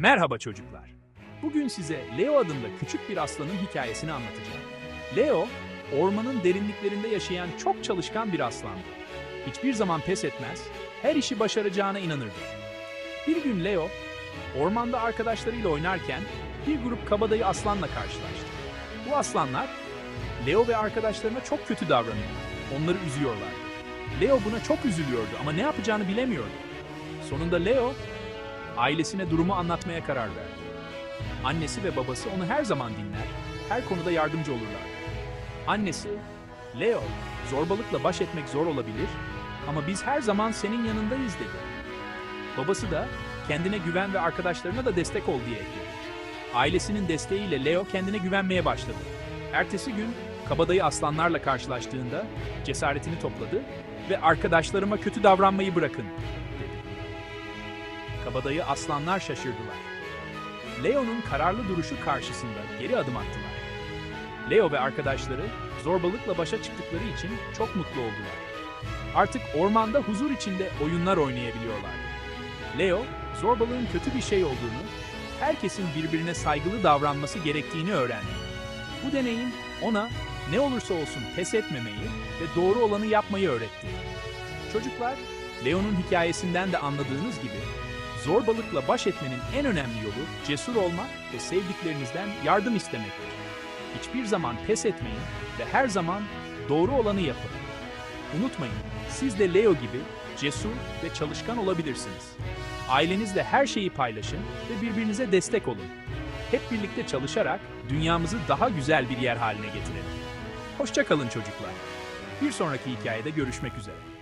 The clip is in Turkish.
Merhaba çocuklar. Bugün size Leo adında küçük bir aslanın hikayesini anlatacağım. Leo, ormanın derinliklerinde yaşayan çok çalışkan bir aslandı. Hiçbir zaman pes etmez, her işi başaracağına inanırdı. Bir gün Leo, ormanda arkadaşlarıyla oynarken bir grup kabadayı aslanla karşılaştı. Bu aslanlar, Leo ve arkadaşlarına çok kötü davranıyor. Onları üzüyorlar. Leo buna çok üzülüyordu ama ne yapacağını bilemiyordu. Sonunda Leo, ailesine durumu anlatmaya karar verdi. Annesi ve babası onu her zaman dinler, her konuda yardımcı olurlar. Annesi, Leo, zorbalıkla baş etmek zor olabilir ama biz her zaman senin yanındayız dedi. Babası da kendine güven ve arkadaşlarına da destek ol diye ekledi. Ailesinin desteğiyle Leo kendine güvenmeye başladı. Ertesi gün kabadayı aslanlarla karşılaştığında cesaretini topladı ve arkadaşlarıma kötü davranmayı bırakın dedi. Kabadayı aslanlar şaşırdılar. Leo'nun kararlı duruşu karşısında geri adım attılar. Leo ve arkadaşları zorbalıkla başa çıktıkları için çok mutlu oldular. Artık ormanda huzur içinde oyunlar oynayabiliyorlardı. Leo, zorbalığın kötü bir şey olduğunu, herkesin birbirine saygılı davranması gerektiğini öğrendi. Bu deneyim ona ne olursa olsun pes etmemeyi ve doğru olanı yapmayı öğretti. Çocuklar, Leo'nun hikayesinden de anladığınız gibi zorbalıkla baş etmenin en önemli yolu cesur olmak ve sevdiklerinizden yardım istemektir. Hiçbir zaman pes etmeyin ve her zaman doğru olanı yapın. Unutmayın, siz de Leo gibi cesur ve çalışkan olabilirsiniz. Ailenizle her şeyi paylaşın ve birbirinize destek olun. Hep birlikte çalışarak dünyamızı daha güzel bir yer haline getirelim. Hoşça kalın çocuklar. Bir sonraki hikayede görüşmek üzere.